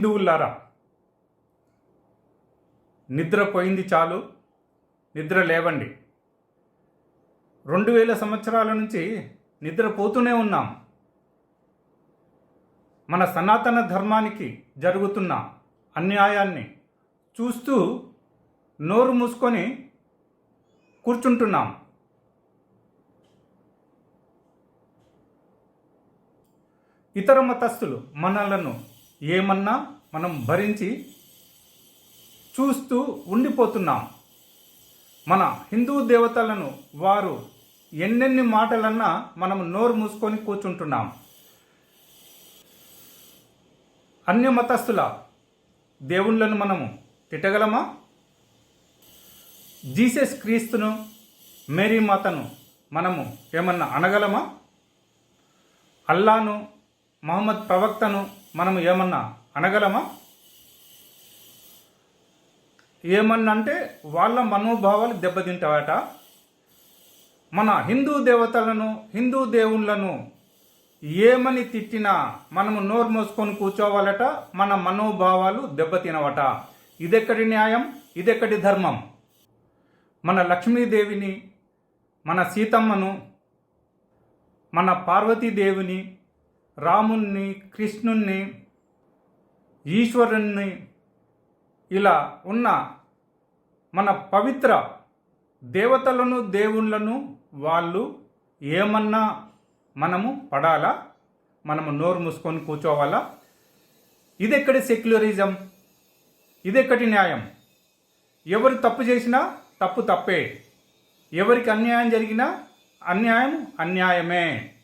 హిందువులారా నిద్రపోయింది చాలు నిద్ర లేవండి. రెండు వేల సంవత్సరాల నుంచి నిద్రపోతూనే ఉన్నాం. మన సనాతన ధర్మానికి జరుగుతున్న అన్యాయాన్ని చూస్తూ నోరు మూసుకొని కూర్చుంటున్నాం. ఇతర మతస్థులు మనలను ఏమన్నా మనం భరించి చూస్తూ ఉండిపోతున్నాం. మన హిందూ దేవతలను వారు ఎన్నెన్ని మాటలన్నా మనం నోరు మూసుకొని కూర్చుంటున్నాం. అన్య మతస్థుల దేవుళ్ళను మనము తిట్టగలమా? జీసస్ క్రీస్తును మేరీ మాతను మనము ఏమన్నా అనగలమా? అల్లాను మహమ్మద్ ప్రవక్తను మనం ఏమన్నా అనగలమా? ఏమన్నా అంటే వాళ్ళ మనోభావాలు దెబ్బతింటావట మన హిందూ దేవతలను హిందూ దేవుళ్ళను ఏమని తిట్టినా మనము నోరు మోసుకొని కూర్చోవాలట మన మనోభావాలు దెబ్బతినవట. ఇదెక్కడి న్యాయం? ఇదెక్కడి ధర్మం? మన లక్ష్మీదేవిని మన సీతమ్మను మన పార్వతీదేవిని రాముణ్ణి కృష్ణుణ్ణి ఈశ్వరుణ్ణి ఇలా ఉన్న మన పవిత్ర దేవతలను దేవుళ్ళను వాళ్ళు ఏమన్నా మనము పడాలా? మనము నోరు మూసుకొని కూర్చోవాలా? ఇదెక్కడి సెక్యులరిజం? ఇదెక్కడి న్యాయం? ఎవరు తప్పు చేసినా తప్పు తప్పే. ఎవరికి అన్యాయం జరిగినా అన్యాయం అన్యాయమే.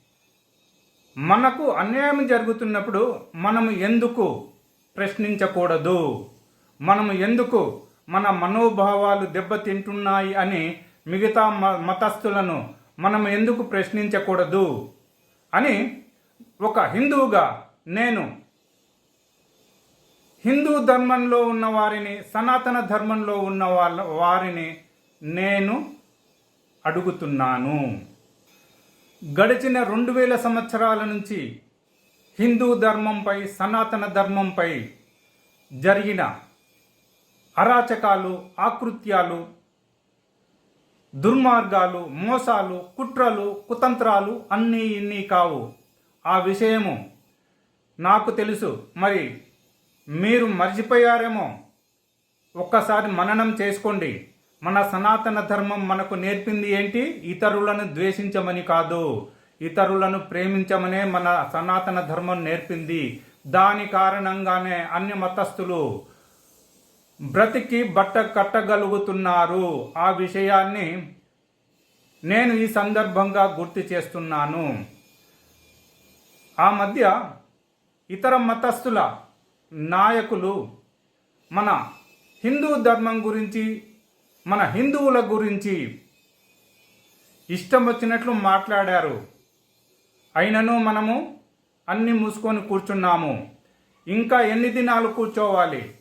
మనకు అన్యాయం జరుగుతున్నప్పుడు మనము ఎందుకు ప్రశ్నించకూడదు? మనము ఎందుకు మన మనోభావాలు దెబ్బతింటున్నాయి అని మిగతా మతస్థులను మనం ఎందుకు ప్రశ్నించకూడదు? అని ఒక హిందువుగా నేను హిందూ ధర్మంలో ఉన్న వారిని సనాతన ధర్మంలో ఉన్న వాళ్ళ వారిని నేను అడుగుతున్నాను. గడిచిన రెండు వేల సంవత్సరాల నుంచి హిందూ ధర్మంపై సనాతన ధర్మంపై జరిగిన అరాచకాలు ఆకృత్యాలు దుర్మార్గాలు మోసాలు కుట్రలు కుతంత్రాలు అన్నీ ఇన్ని కావు. ఆ విషయము నాకు తెలుసు. మరి మీరు మర్చిపోయారేమో? ఒక్కసారి మననం చేసుకోండి. మన సనాతన ధర్మం మనకు నేర్పింది ఏంటి? ఇతరులను ద్వేషించమని కాదు. ఇతరులను ప్రేమించమనే మన సనాతన ధర్మం నేర్పింది. దాని కారణంగానే అన్య మతస్థులు బ్రతికి బట్ట కట్టగలుగుతున్నారు. ఆ విషయాన్ని నేను ఈ సందర్భంగా గుర్తు చేస్తున్నాను. ఆ మధ్య ఇతర మతస్థుల నాయకులు మన హిందూ ధర్మం గురించి మన హిందువుల గురించి ఇష్టం వచ్చినట్లు మాట్లాడారు. అయినను మనము అన్ని మూసుకొని కూర్చున్నాము. ఇంకా ఎన్ని దినాలు కూర్చోవాలి?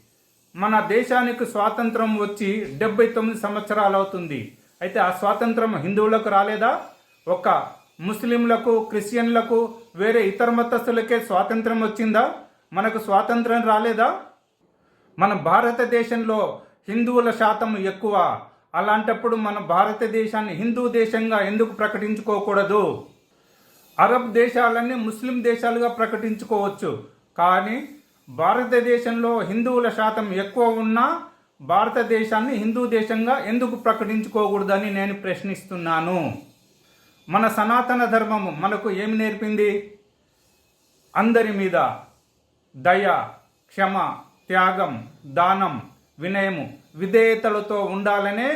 మన దేశానికి స్వాతంత్రం వచ్చి డెబ్బై తొమ్మిది సంవత్సరాలు అవుతుంది అయితే ఆ స్వాతంత్రం హిందువులకు రాలేదా? ఒక ముస్లింలకు క్రిస్టియన్లకు వేరే ఇతర మతస్థులకే స్వాతంత్రం వచ్చిందా? మనకు స్వాతంత్రం రాలేదా? మన భారతదేశంలో హిందువుల శాతం ఎక్కువ. అలాంటప్పుడు మన భారతదేశాన్ని హిందూ దేశంగా ఎందుకు ప్రకటించుకోకూడదు? అరబ్ దేశాలన్నీ ముస్లిం దేశాలుగా ప్రకటించుకోవచ్చు. కానీ భారతదేశంలో హిందువుల శాతం ఎక్కువ ఉన్నా భారతదేశాన్ని హిందూ దేశంగా ఎందుకు ప్రకటించుకోకూడదని నేను ప్రశ్నిస్తున్నాను. మన సనాతన ధర్మము మనకు ఏమి నేర్పింది? అందరి మీద దయ క్షమ త్యాగం దానం వినయము. విధేయతలతో ఉండాలనే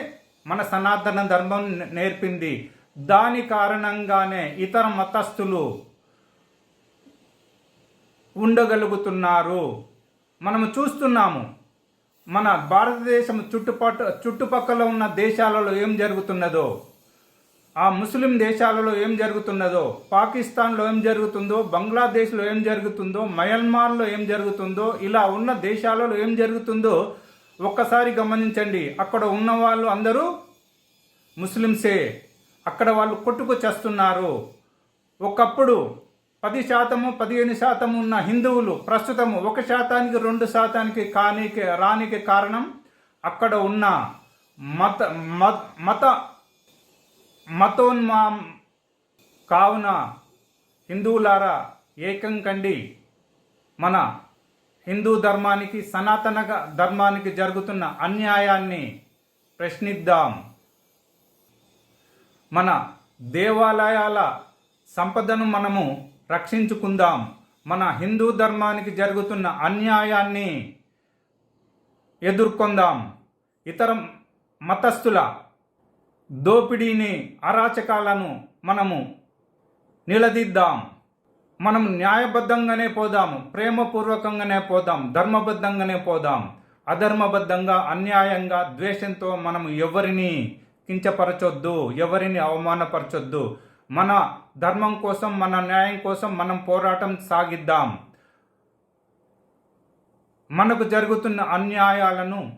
మన సనాతన ధర్మం నేర్పింది. దాని కారణంగానే ఇతర మతస్థులు ఉండగలుగుతున్నారు. మనము చూస్తున్నాము మన భారతదేశం చుట్టుపట్టు చుట్టుపక్కల ఉన్న దేశాలలో ఏం జరుగుతున్నదో ఆ ముస్లిం దేశాలలో ఏం జరుగుతున్నదో పాకిస్తాన్లో ఏం జరుగుతుందో బంగ్లాదేశ్లో ఏం జరుగుతుందో మయన్మార్లో ఏం జరుగుతుందో ఇలా ఉన్న దేశాలలో ఏం జరుగుతుందో ఒక్కసారి గమనించండి. అక్కడ ఉన్న వాళ్ళు అందరూ ముస్లింసే అక్కడ వాళ్ళు కొట్టుకు చేస్తున్నారు. ఒకప్పుడు పది శాతము పదిహేను శాతం ఉన్న హిందువులు ప్రస్తుతము ఒక శాతానికి రెండు శాతానికి కానీకి రానికి కారణం అక్కడ ఉన్న మత మత మత మతోన్మా కావున హిందువులారా ఏకం కండి. మన హిందూ ధర్మానికి సనాతన ధర్మానికి జరుగుతున్న అన్యాయాన్ని ప్రశ్నిద్దాం. మన దేవాలయాల సంపదను మనము రక్షించుకుందాం. మన హిందూ ధర్మానికి జరుగుతున్న అన్యాయాన్ని ఎదుర్కొందాం. ఇతర మతస్థుల దోపిడీని అరాచకాలను మనము నిలదీద్దాం. మనం న్యాయబద్ధంగానే పోదాము ప్రేమపూర్వకంగానే పోదాం ధర్మబద్ధంగానే పోదాం అధర్మబద్ధంగా అన్యాయంగా ద్వేషంతో మనం ఎవరిని కించపరచొద్దు ఎవరిని అవమానపరచొద్దు. మన ధర్మం కోసం మన న్యాయం కోసం మనం పోరాటం సాగిద్దాం. మనకు జరుగుతున్న అన్యాయాలను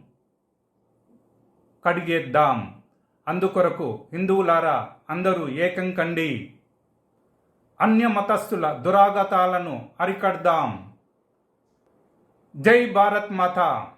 కడిగేద్దాం. అందుకొరకు హిందువులారా అందరూ ఏకం కండి. అన్య మతస్థుల దురాగతాలను అరికడదాం. జై భారత్ మాత.